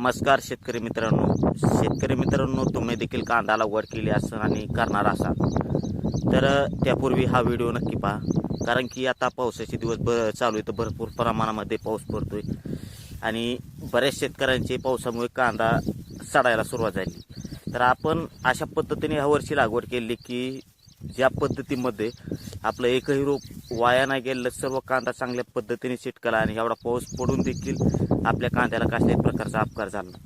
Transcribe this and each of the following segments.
नमस्कार शेतकरी मित्रांनो. शेतकरी मित्रांनो तुम्ही देखील कांदा लागवड केली असाल आणि करणार असाल. तर त्यापूर्वी हा व्हिडिओ नक्की पहा. कारण की आता पावसाचे दिवस ब चालू आहे तर भरपूर प्रमाणामध्ये पाऊस पडतोय. आणि बऱ्याच शेतकऱ्यांचे पावसामुळे कांदा सडायला सुरुवात झाली. तर आपण अशा पद्धतीने ह्या वर्षी लागवड केली की ज्या पद्धतीमध्ये आपलं एकही रोप वाया नाही गेलं सर्व कांदा चांगल्या पद्धतीने शिटकला आणि एवढा पाऊस पडून देखील आपल्या कांद्याला कसल्याही प्रकारचा अपकार झाला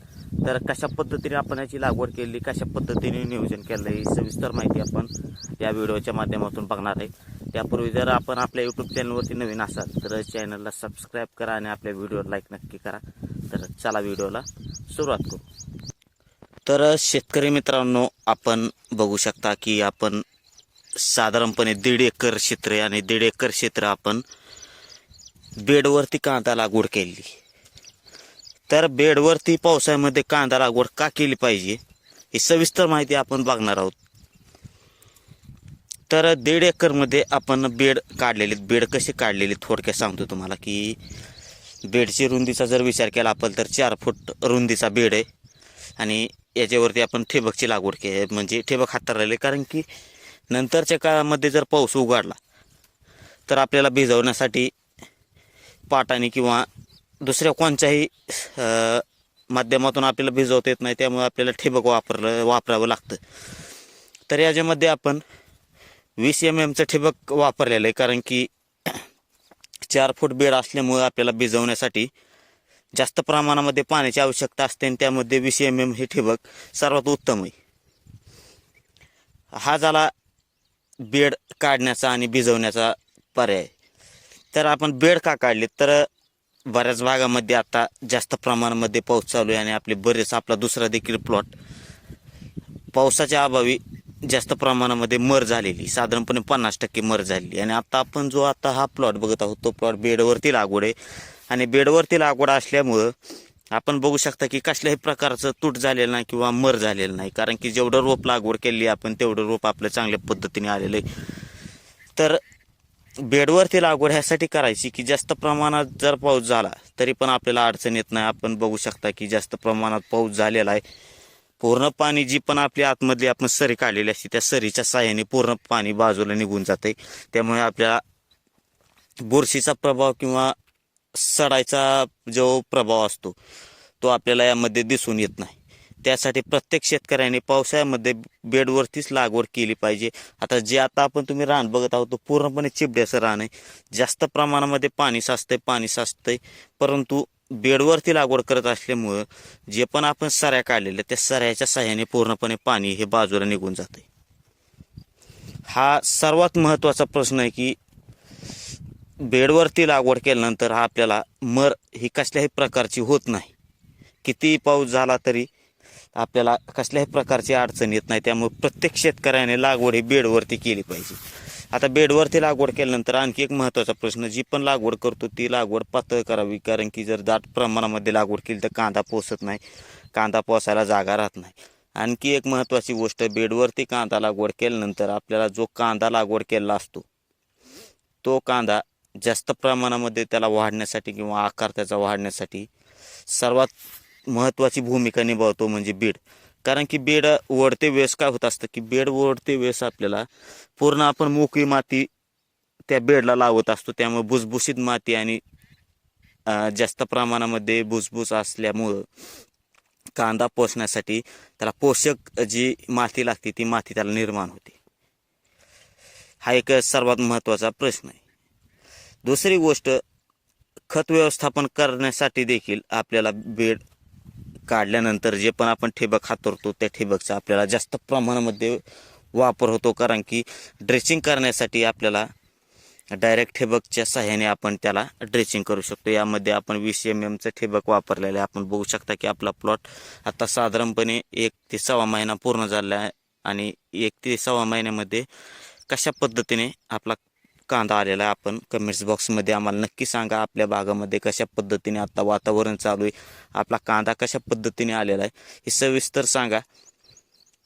तर कशा पद्धतीने आपण याची लागवड केली कशा पद्धतीने नियोजन केलं ही सविस्तर माहिती आपण या व्हिडिओच्या माध्यमातून बघणार आहे. त्यापूर्वी जर आपण आपल्या यूट्यूब चॅनलवरती नवीन असाल तर चॅनलला सबस्क्राईब करा आणि आपल्या व्हिडिओला लाईक नक्की करा. तर चला व्हिडिओला सुरुवात करू. तर शेतकरी मित्रांनो आपण बघू शकता की आपण साधारणपणे दीड एकर क्षेत्र आहे आणि दीड एकर क्षेत्र आपण बेडवरती कांदा लागवड केली. तर बेडवरती पावसाळ्यामध्ये कांदा लागवड का केली पाहिजे ही सविस्तर माहिती आपण बघणार आहोत. तर दीड एकरमध्ये आपण बेड काढलेले बेड कसे काढलेले थोडक्यात सांगतो तुम्हाला की बेडची रुंदीचा जर विचार केला आपण तर चार फूट रुंदीचा बेड आहे. आणि याच्यावरती आपण ठिबकची लागवड के म्हणजे ठिबक हाताळलेले कारण की नंतरच्या काळामध्ये जर पाऊस उघडला तर आपल्याला भिजवण्यासाठी पाटाने किंवा दुसऱ्या कोणत्याही माध्यमातून आपल्याला भिजवता येत नाही त्यामुळे आपल्याला ठिबक वापरलं वापरावं लागतं. तर याच्यामध्ये आपण वीस एम एमचं ठिबक वापरलेलं आहे कारण की चार फूट बेड असल्यामुळे आपल्याला भिजवण्यासाठी जास्त प्रमाणामध्ये पाण्याची आवश्यकता असते आणि त्यामध्ये वीस एम एम हे ठिबक सर्वात उत्तम आहे. हा झाला बेड काढण्याचा आणि भिजवण्याचा पर्याय. तर आपण बेड का काढले तर बऱ्याच भागामध्ये आता जास्त प्रमाणामध्ये पाऊस चालू आहे आणि आपले बरेच आपला दुसरा देखील प्लॉट पावसाच्या अभावी जास्त प्रमाणामध्ये मर झालेली साधारणपणे पन्नास टक्के मर झालेली. आणि आता आपण जो आता हा प्लॉट बघत आहोत तो प्लॉट बेडवरती लागवड आहे. आणि बेडवरती लागवड असल्यामुळं आपण बघू शकता की कसल्याही प्रकारचं तूट झालेलं नाही किंवा मर झालेलं नाही. कारण की जेवढं रोप लागवड केली आपण तेवढं रोप आपलं चांगल्या पद्धतीने आलेलं आहे. तर बेडवरती लागवड ह्यासाठी करायची की जास्त प्रमाणात जर पाऊस झाला तरी पण आपल्याला अडचण येत नाही. आपण बघू शकता की जास्त प्रमाणात पाऊस झालेला आहे. पूर्ण पाणी जी पण आपली आतमधली आपण सरी काढलेली असते त्या सरीच्या साह्याने पूर्ण पाणी बाजूला निघून जाते त्यामुळे आपल्याला बुरशीचा प्रभाव किंवा सडायचा जो प्रभाव असतो तो आपल्याला यामध्ये दिसून येत नाही. त्यासाठी प्रत्येक शेतकऱ्याने पावसाळ्यामध्ये बेडवरतीच लागवड केली पाहिजे. आता जे आता आपण तुम्ही रान बघत आहोत तो पूर्णपणे चिबड्याचं रान आहे. जास्त प्रमाणामध्ये पाणी साचतंय पाणी साचतंय. परंतु बेडवरती लागवड करत असल्यामुळं जे पण आपण सऱ्या काढलेल्या त्या सऱ्याच्या साह्याने पूर्णपणे पाणी हे बाजूला निघून जाते हा सर्वात महत्त्वाचा प्रश्न आहे की बेडवरती लागवड केल्यानंतर आपल्याला मर ही कसल्याही प्रकारची होत नाही. कितीही पाऊस झाला तरी आपल्याला कसल्याही प्रकारची अडचण येत नाही. त्यामुळे प्रत्येक शेतकऱ्याने लागवड ही बेडवरती केली पाहिजे. आता बेडवरती लागवड केल्यानंतर आणखी एक महत्त्वाचा प्रश्न जी पण लागवड करतो ती लागवड पातळ करावी. कारण की जर दाट प्रमाणामध्ये लागवड केली तर कांदा पोसत नाही कांदा पोसायला जागा राहत नाही. आणखी एक महत्त्वाची गोष्ट बेडवरती कांदा लागवड केल्यानंतर आपल्याला जो कांदा लागवड केलेला असतो तो कांदा जास्त प्रमाणामध्ये त्याला वाढण्यासाठी किंवा आकार त्याचा वाढण्यासाठी सर्वात महत्त्वाची भूमिका निभावतो म्हणजे बीड. कारण की बेड ओढते वेळेस काय होत असतं की बेड ओढते वेळेस आपल्याला पूर्ण आपण मोकळी माती त्या बेडला लावत असतो. त्यामुळे भुसभुशीत माती आणि जास्त प्रमाणामध्ये भुसभुस असल्यामुळं कांदा पोसण्यासाठी त्याला पोषक जी माती लागते ती माती त्याला निर्माण होते. हा एक सर्वात महत्त्वाचा प्रश्न आहे. दुसरी गोष्ट खत व्यवस्थापन करण्यासाठी देखील आपल्याला बेड काढल्यानंतर जे पण आपण ठिबक हातरतो त्या ठिबकचा आपल्याला जास्त प्रमाणामध्ये वापर होतो. कारण की ड्रेसिंग करण्यासाठी आपल्याला डायरेक्ट ठिबकच्या सहाय्याने आपण त्याला ड्रेसिंग करू शकतो. यामध्ये आपण वीस एम एमचं ठिबक वापरलेलं आहे. आपण बघू शकता की आपला प्लॉट आता साधारणपणे एक ते सव्वा महिना पूर्ण झाला आहे. आणि एक ते सव्वा महिन्यामध्ये कशा पद्धतीने आपला कांदा आलेला आहे. आपण कमेंट्स बॉक्समध्ये आम्हाला नक्की सांगा आपल्या भागामध्ये कशा पद्धतीने आता वातावरण चालू आहे. आपला कांदा कशा पद्धतीने आलेला आहे. हे सविस्तर सांगा.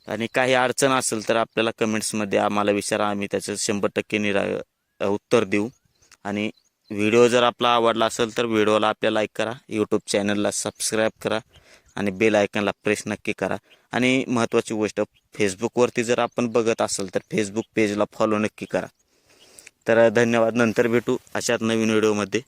आणि काही अडचण असेल तर आपल्याला कमेंट्समध्ये आम्हाला विचारा. आम्ही त्याचं शंभर टक्के निरा उत्तर देऊ. आणि व्हिडिओ जर आपला आवडला असेल तर व्हिडिओला आपल्या लाईक करा. यूट्यूब चॅनलला सबस्क्राईब करा. आणि बेल आयकनला प्रेस नक्की करा. आणि महत्त्वाची गोष्ट फेसबुकवरती जर आपण बघत असेल तर फेसबुक पेजला फॉलो नक्की करा. तर धन्यवाद. नंतर भेटू अशाच नवीन व्हिडिओमध्ये.